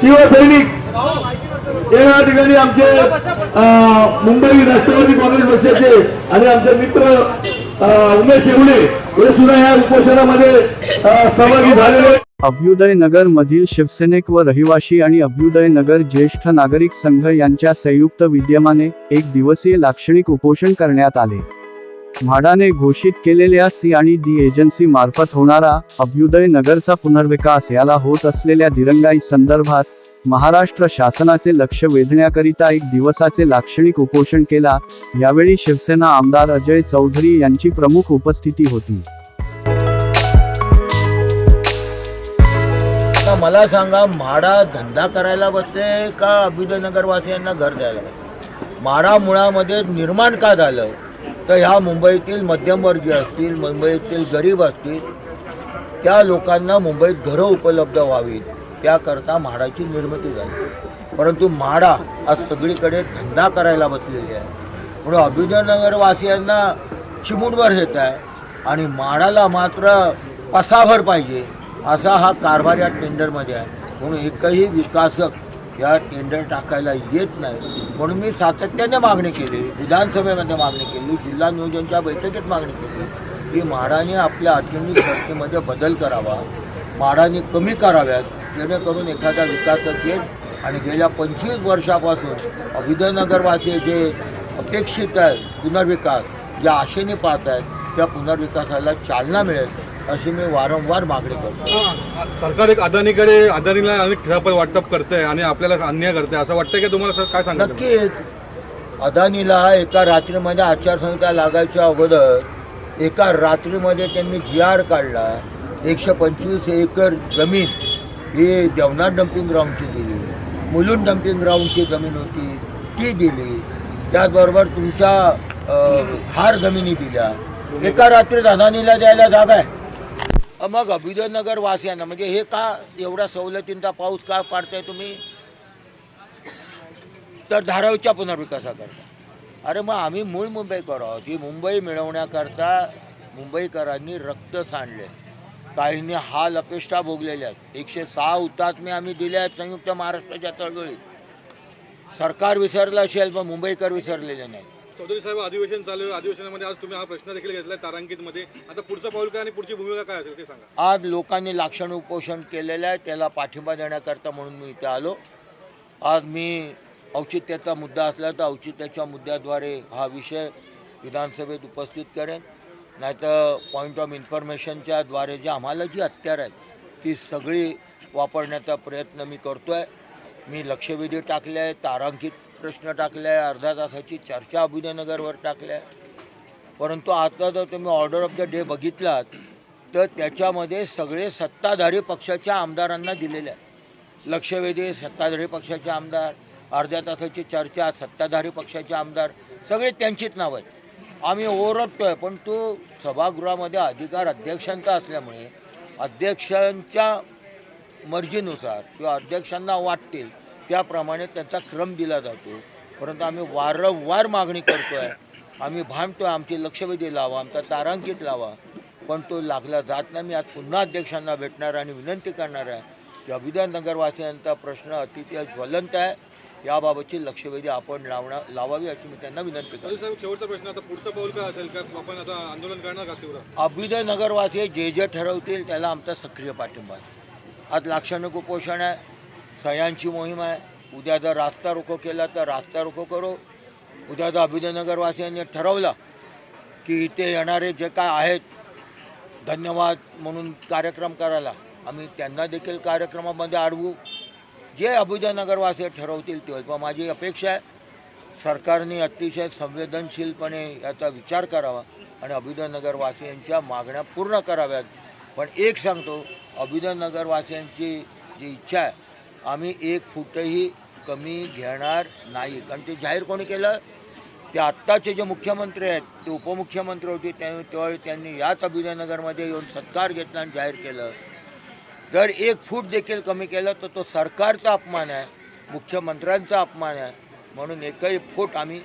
शिवसैनिक हे या ठिकाणी आमचे मुंबई राष्ट्रवादी काँग्रेस पक्षाचे आणि आमचे मित्र उमेश येवले हे सुद्धा या उपोषणामध्ये सहभागी झालेले अभ्युदय नगर मधील शिवसेनेक व रहिवाशी आणि अभ्युदय नगर ज्येष्ठ नागरिक संघ यांच्या संयुक्त विद्यमाने एक दिवसीय लाक्षणिक उपोषण करण्यात आले. म्हाडाने घोषित केलेल्या सी आणि डी एजन्सी मार्फत होणारा अभ्युदय नगरचा पुनर्विकास याला होत असलेल्या दिरंगाई संदर्भात महाराष्ट्र शासनाचे लक्ष वेधण्याकरिता एक दिवसाचे लाक्षणिक उपोषण केला. यावेळी शिवसेना आमदार अजय चौधरी यांची प्रमुख उपस्थिती होती. मला सांगा म्हाडा धंदा करायला बसले का अभ्युदय नगरवासियांना घर द्यायला म्हाडा मुळामध्ये निर्माण का झालं? तर ह्या मुंबईतील मध्यमवर्गीय असतील मुंबईतील गरीब असतील त्या लोकांना मुंबईत घरं उपलब्ध व्हावीत त्याकरता म्हाडाची निर्मिती झाली. परंतु म्हाडा आज सगळीकडे धंदा करायला बसलेली आहे. म्हणून अभिनयनगरवासियांना वासियांना चिमुटभर येत आहे आणि म्हाडाला मात्र पसाभर पाहिजे असा हा कारभार या टेंडरमध्ये आहे. म्हणून एकही विकासक या टेंडर टाकायला येत नाही. म्हणून मी सातत्याने मागणी केली. विधानसभेमध्ये मागणी केली. जिल्हा नियोजनच्या बैठकीत मागणी केली. की म्हाडाने आपल्या अडचणी चर्चेमध्ये बदल करावा. म्हाडाने कमी कराव्यात. जेणेकरून एखादा विकासक येत आणि गेल्या पंचवीस वर्षापासून अभिदयनगरवासी जे अपेक्षित आहेत पुनर्विकास ज्या आशेने पाहत आहेत त्या पुनर्विकासाला चालना मिळेल. अशी मी वारंवार मागणी करतो. सरकार एक अदानीकडे अदानीला अनेक ठिकाण वाटप करते आणि आपल्याला अन्याय करते असं वाटतंय की तुम्हाला सर काय सांगायचं? नक्कीच. अदानीला एका रात्रीमध्ये आचारसंहिता लागायच्या अगोदर एका रात्रीमध्ये त्यांनी जी आर काढला एकशे पंचवीस एकर जमीन ही देवनाथ डम्पिंग ग्राउंडची दिली. मुलुंड डम्पिंग ग्राउंडची जमीन होती ती दिली. त्याचबरोबर तुमच्या खार जमिनी दिल्या. एका रात्रीत अदानीला द्यायला जागा आहे. मग अभिजयनगर वासियांना म्हणजे हे का एवढ्या सवलतींचा पाऊस का पाडताय तुम्ही? तर धारावीच्या पुनर्विकासाकरता अरे मग आम्ही मूळ मुंबईकर आहोत. ही मुंबई मिळवण्याकरता मुंबईकरांनी रक्त सांडले. काहींनी हाल अपेक्षा भोगलेल्या आहेत. एकशे सहा हुतात्मे आम्ही दिले आहेत संयुक्त महाराष्ट्राच्या चळवळीत सरकार विसरलं असेल पण मुंबईकर विसरलेले नाही चौधरी साहेब अधिवेशन चालू आहे. अधिवेशनामध्ये आज तुम्ही हा प्रश्न देखील घेतलाय तारांकित मध्ये आता पुढचं पाऊल काय आणि पुढची भूमिका काय असेल ते सांगा. आज लोकांनी लाक्षण उपोषण केलेलं आहे. त्याला पाठिंबा देण्याकरता म्हणून मी इथे आलो. आज मी औचित्याचा मुद्दा असला तर औचित्याच्या मुद्द्याद्वारे हा विषय विधानसभेत उपस्थित करेन. नाहीतर पॉईंट ऑफ इन्फॉर्मेशनच्या द्वारे जे आम्हाला जी हत्यार आहेत ती सगळी वापरण्याचा प्रयत्न मी करतो आहे मी लक्षवेधी टाकले आहे तारांकित प्रश्न टाकले आहे अर्धा तासाची चर्चा अभिनयनगरवर टाकल्या. परंतु आता जर तुम्ही ऑर्डर ऑफ द डे बघितलात तर त्याच्यामध्ये सगळे सत्ताधारी पक्षाच्या आमदारांना दिलेले आहे लक्षवेधी सत्ताधारी पक्षाचे आमदार अर्ध्या तासाची चर्चा सत्ताधारी पक्षाचे आमदार सगळे त्यांचीच नावं आहेत. आम्ही ओरडतोय पण तो सभागृहामध्ये अधिकार अध्यक्षांचा असल्यामुळे अध्यक्षांच्या मर्जीनुसार किंवा अध्यक्षांना वाटतील त्याप्रमाणे त्यांचा क्रम दिला जातो. परंतु आम्ही वारंवार मागणी करतो आहे आम्ही भांडतो आहे आमची लक्षवेधी लावा आमचा तारांकित लावा. पण तो लागला जात नाही. मी आज पुन्हा अध्यक्षांना भेटणार आणि विनंती करणार आहे की अभिधाननगरवासियांचा प्रश्न अतिशय ज्वलंत आहे. याबाबतची लक्षवेधी आपण लावणार लावावी अशी मी त्यांना विनंती करतो. शेवटचा प्रश्न. आता पुढचं पाऊल काय असेल? का आपण आता आंदोलन करणार का तीव्र? जे जे ठरवतील त्याला आमचा सक्रिय पाठिंबा आहे. आज लाक्षणिक उपोषण आहे. सह्यांची मोहीम आहे. उद्या जर रास्ता रोको केला तर रास्ता रोको करू. उद्या जर अभिनयनगरवासियांनी ठरवलं की इथे येणारे जे काय आहेत धन्यवाद म्हणून कार्यक्रम करायला आम्ही त्यांना देखील कार्यक्रमामध्ये अडवू जे अभ्युदय ठरवतील ते पण माझी अपेक्षा आहे सरकारने अतिशय संवेदनशीलपणे याचा विचार करावा आणि अभ्युदयनगरवासियांच्या मागण्या पूर्ण कराव्यात. पण एक सांगतो अभ्युदयनगरवासियांची जी इच्छा आहे आम्ही एक फूटही कमी घेणार नाही. कारण ते जाहीर कोणी केलं? ते आत्ताचे जे मुख्यमंत्री आहेत ते उपमुख्यमंत्री होते त्या त्यावेळी त्यांनी याच अभिनयनगरमध्ये येऊन सत्कार घेतला आणि जाहीर केलं. जर एक फूट देखील कमी केलं तर तो सरकारचा अपमान आहे मुख्यमंत्र्यांचा अपमान आहे. म्हणून एकही फूट आम्ही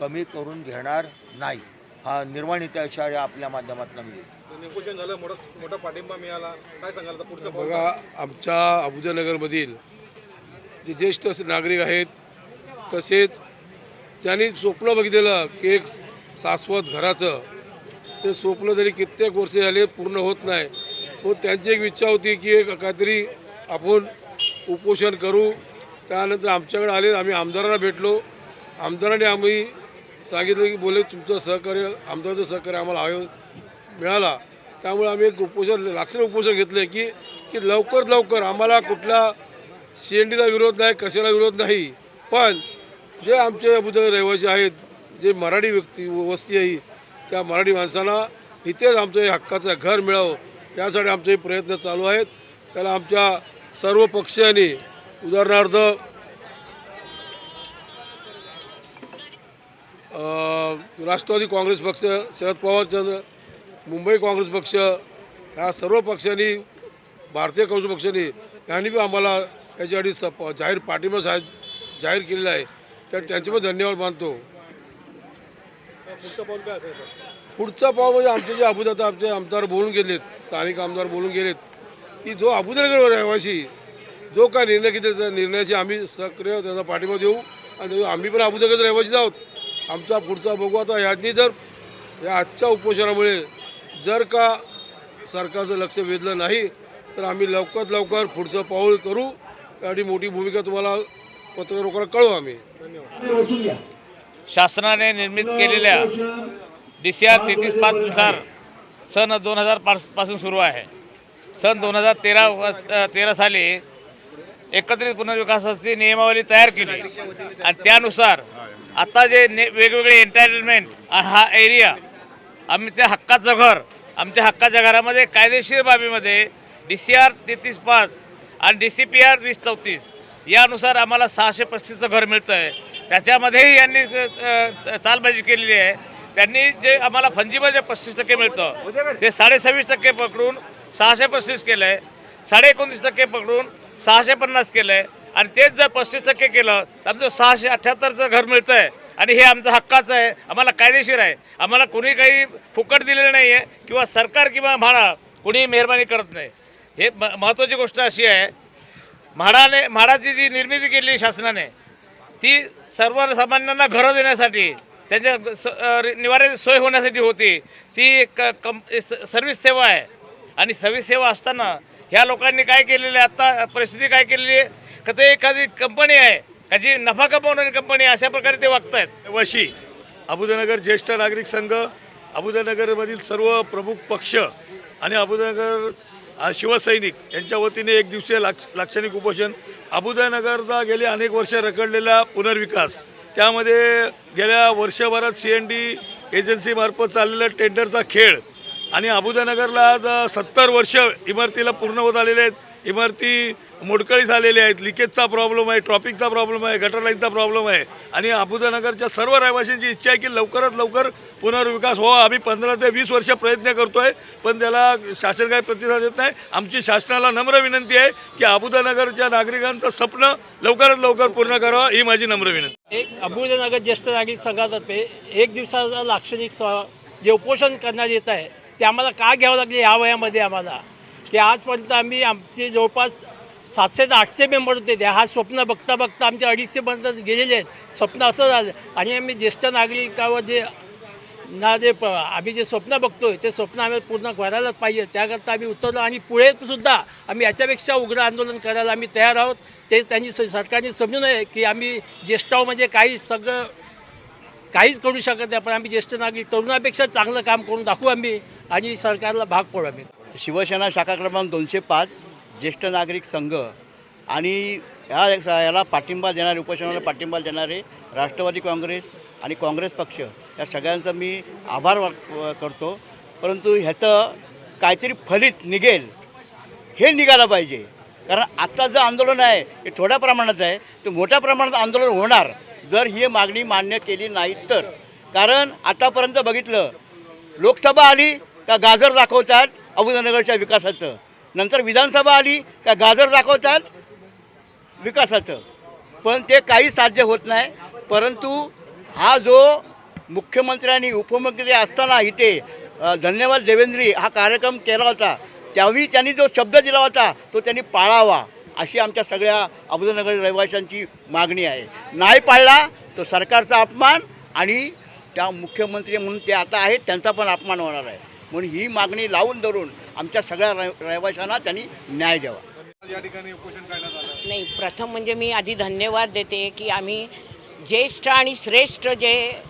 कमी करून घेणार नाही. हा निर्वाणीचा इशारा आपल्या माध्यमातून मिळेल उपोषण झालं मोठा मोठा पाठिंबा मिळाला. काय सांगाल पुढचं बघा आमच्या अबुजानगरमधील जे ज्येष्ठ नागरिक आहेत तसेच ज्यांनी स्वप्न बघितलेलं की एक शाश्वत घराचं ते स्वप्न जरी कित्येक वर्ष झाले पूर्ण होत नाही पण त्यांची एक इच्छा होती की एक काहीतरी आपण उपोषण करू. त्यानंतर आमच्याकडे आले आम्ही आमदारांना भेटलो. आमदारांनी आम्ही सांगितलं की बोले तुमचं सहकार्य आमदाराचं सहकार्य आम्हाला हवं. मिळाला. त्यामुळे आम्ही एक उपोषण लाक्षण उपोषण घेतलं की की लवकर लवकर आम्हाला कुठल्या सी एन डीला विरोध नाही कशाला विरोध नाही. पण जे आमचे अबुधाबी रहिवासी आहेत जे मराठी व्यक्ती वस्ती आहे त्या मराठी माणसांना इथेच आमचं हे हक्काचं घर मिळावं यासाठी आमचे प्रयत्न चालू आहेत. त्याला आमच्या सर्व पक्षांनी उदाहरणार्थ राष्ट्रवादी काँग्रेस पक्ष शरद पवारचंद्र मुंबई काँग्रेस पक्ष ह्या सर्व पक्षांनी भारतीय काँग्रेस पक्षांनी यांनी बी आम्हाला याच्यासाठी सप जाहीर पाठिंबा जाहीर केलेला आहे. तर त्यांचे पण धन्यवाद मानतो. पुढचं आता? पाव म्हणजे आमचे जे अबुदाता आमचे आमदार बोलून गेलेत स्थानिक आमदार बोलून गेलेत की जो अबुदनगर रहिवासी जो काय निर्णय घेतला त्या निर्णयाची आम्ही सक्रिय त्यांना पाठिंबा देऊ आणि आम्ही पण अबुदनगर रहिवासीच आहोत. आमचा पुढचा बघू. आता ह्यांनी जर या आजच्या उपोषणामुळे जर का सरकारचं लक्ष वेधलं नाही तर आम्ही लवकरात लवकर पुढचं पाऊल करू. एवढी मोठी भूमिका तुम्हाला पत्र लोकांना कळवू आम्ही. शासनाने निर्मित केलेल्या डी सी आर तेहतीस पाचनुसार सन दोन हजार पाच पासून सुरू आहे. सन दोन हजार तेरा तेरा साली एकत्रित पुनर्विकासाची नियमावली तयार केली. आणि त्यानुसार आता जे ने वेगवेगळे एंटायटलमेंट हा एरिया आम्ही त्या हक्काचं घर आमच्या हक्काच्या घरामध्ये कायदेशीर बाबीमध्ये डी सी आर तेहतीस पाच आणि डी सी पी आर वीस चौतीस यानुसार आम्हाला सहाशे पस्तीसचं घर मिळतं आहे त्याच्यामध्येही यांनी चालबाजी केलेली आहे. त्यांनी जे आम्हाला फंजीमध्ये पस्तीस टक्के मिळतं ते साडेसव्वीस टक्के पकडून सहाशे पस्तीस केलं आहे साडे एकोणतीस टक्के पकडून सहाशे पन्नास केलं आहे आणि तेच जर पस्तीस टक्के केलं तर आमचं सहाशे अठ्ठ्याहत्तरचं घर मिळतं आहे आणि हे आमचं हक्काचं आहे. आम्हाला कायदेशीर आहे. आम्हाला कोणी काही फुकट दिलेलं नाही आहे किंवा सरकार किंवा म्हाडा कुणीही मेहरबानी करत नाही. हे म महत्त्वाची गोष्ट अशी आहे. म्हाडाने म्हाडाची जी निर्मिती केली शासनाने ती सर्वसामान्यांना घरं देण्यासाठी त्यांच्या स- निवाऱ्याची सोय होण्यासाठी होती. ती एक कम सर्व्हिस सेवा आहे. आणि सर्व्हिस सेवा असताना ह्या लोकांनी काय केलेलं आहे? आत्ता परिस्थिती काय केलेली आहे? का ते एखादी कंपनी आहे? का जी नफा कमावणारी कंपनी अशा प्रकारे ते वागत आहेत वशी अबुधनगर ज्येष्ठ नागरिक संघ अबुधनगरमधील सर्व प्रमुख पक्ष आणि अबुधनगर शिवसैनिक यांच्या वतीने एक दिवसीय लाक्ष लाक्षणिक उपोषण अबुदनगरचा गेले अनेक वर्ष रखडलेला पुनर्विकास. त्यामध्ये गेल्या वर्षभरात सी एन डी एजन्सीमार्फत चाललेला टेंडरचा खेळ आणि अबुदनगरला आज सत्तर वर्ष इमारतीला पूर्ण होत आलेले आहेत. इमारती मोडकळी झालेल्या आहेत. लिकेजचा प्रॉब्लेम आहे ट्रॉफिकचा प्रॉब्लेम आहे गटर लाईनचा प्रॉब्लेम आहे. आणि अबुदनगरच्या सर्व रहिवाशांची इच्छा आहे की लवकरात लवकर पुनर्विकास व्हावा. आम्ही पंधरा ते वीस वर्ष प्रयत्न करतो आहे पण त्याला शासन काही प्रतिसाद देत नाही. आमची शासनाला नम्र विनंती आहे की अबुदनगरच्या नागरिकांचं स्वप्न लवकरात लवकर पूर्ण करावं ही माझी नम्र विनंती. एक अबुदनगर ज्येष्ठ नागरिक संघातर्फे एक दिवसाचा लाक्षणिक स जे उपोषण करण्यात येत आहे ते आम्हाला का घ्यावं लागले या वयामध्ये आम्हाला? की आजपर्यंत आम्ही आमचे जवळपास सातशे ते आठशे मेंबर होते. ते हा स्वप्न बघता बघता आमचे अडीचशेपर्यंत गेलेले आहेत. स्वप्न असं झालं. आणि आम्ही ज्येष्ठ नागरिकावर जे ना जे प आम्ही जे स्वप्न बघतोय ते स्वप्न आम्ही पूर्ण करायलाच पाहिजे. त्याकरता आम्ही उतरलो आणि पुढे सुद्धा आम्ही याच्यापेक्षा उग्र आंदोलन करायला आम्ही तयार आहोत. ते त्यांनी स- सरकारने समजू नये की आम्ही ज्येष्ठाव म्हणजे काही सगळं काहीच करू शकत नाही. पण आम्ही ज्येष्ठ नागरिक तरुणापेक्षा चांगलं काम करून दाखवू आम्ही आणि सरकारला भाग पडू आम्ही. शिवसेना शाखा क्रमांक दोनशे पाच ज्येष्ठ नागरिक संघ आणि ह्या याला पाठिंबा देणारे उपोषणाला पाठिंबा देणारे राष्ट्रवादी काँग्रेस आणि काँग्रेस पक्ष या सगळ्यांचा मी आभार वा- करतो. परंतु ह्याचं काहीतरी फलित निघेल हे निघालं पाहिजे. कारण आत्ता जे आंदोलन आहे हे थोड्या प्रमाणात आहे ते मोठ्या प्रमाणात आंदोलन होणार. जर ही मागणी मान्य केली नाही तर. कारण आतापर्यंत बघितलं लोकसभा आली का गाजर दाखवतात अबुदनगरच्या विकासाचं? नंतर विधानसभा आली का गाजर दाखवतात विकासाचं? पण ते काही साध्य होत नाही. परंतु हा जो मुख्यमंत्री आणि उपमुख्यमंत्री असताना इथे धन्यवाद देवेंद्री हा कार्यक्रम केला होता त्यावेळी त्यांनी जो शब्द दिला होता तो त्यांनी पाळावा अशी आमच्या सगळ्या अबुदनगर रहिवाशांची मागणी आहे. नाही पाळला तो सरकारचा अपमान आणि त्या मुख्यमंत्री म्हणून ते आता आहेत त्यांचा पण अपमान होणार आहे. म्हणून ही मागणी लावून धरून आमच्या सगळ्या रहि- रहिवाशांना त्यांनी न्याय द्यावा. या ठिकाणी नाही प्रथम म्हणजे मी आधी धन्यवाद देते की आम्ही ज्येष्ठ आणि श्रेष्ठ जे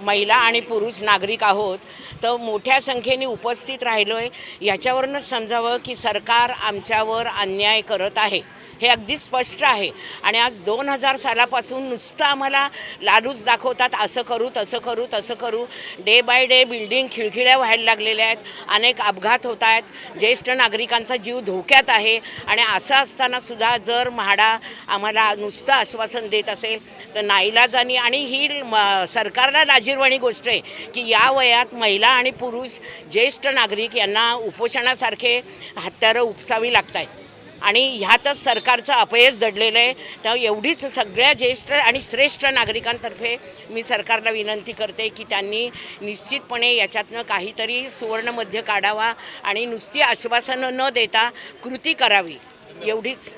महिला आणि पुरुष नागरिक आहोत तर मोठ्या संख्येने उपस्थित राहिलो आहे याच्यावरूनच समजावं की सरकार आमच्यावर अन्याय करत आहे. हे अगदी स्पष्ट आहे. आणि आज दोन हजार सालापासून नुसतं आम्हाला लालूच दाखवतात असं करू तसं करू तसं करू. डे बाय डे बिल्डिंग खिळखिळ्या व्हायला लागलेल्या आहेत. अनेक अपघात होत आहेत. ज्येष्ठ नागरिकांचा जीव धोक्यात आहे. आणि असं असताना सुद्धा जर म्हाडा आम्हाला नुसतं आश्वासन देत असेल तर नाईलाजानी आणि ही म- सरकारला लाजीरवाणी गोष्ट आहे की या वयात महिला आणि पुरुष ज्येष्ठ नागरिक यांना उपोषणासारखे हत्यारं उपसावी लागत आहेत आणि ह्यातच सरकारचं अपयश दडलेलं आहे. तर एवढीच सगळ्या ज्येष्ठ आणि श्रेष्ठ नागरिकांतर्फे मी सरकारला विनंती करते की त्यांनी निश्चितपणे याच्यातनं काहीतरी सुवर्णमध्य काढावा आणि नुसती आश्वासनं न देता कृती करावी. एवढीच.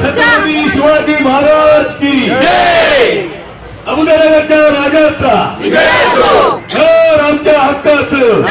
छत्रपती शिवाजी महाराज की अबुदनगरच्या राजाचा. घर आमच्या हक्काचं.